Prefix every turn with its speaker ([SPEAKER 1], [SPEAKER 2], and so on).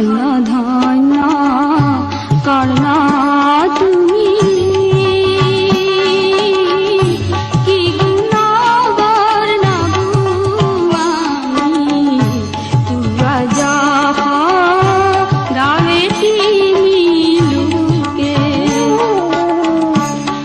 [SPEAKER 1] ধন্য ধন্য।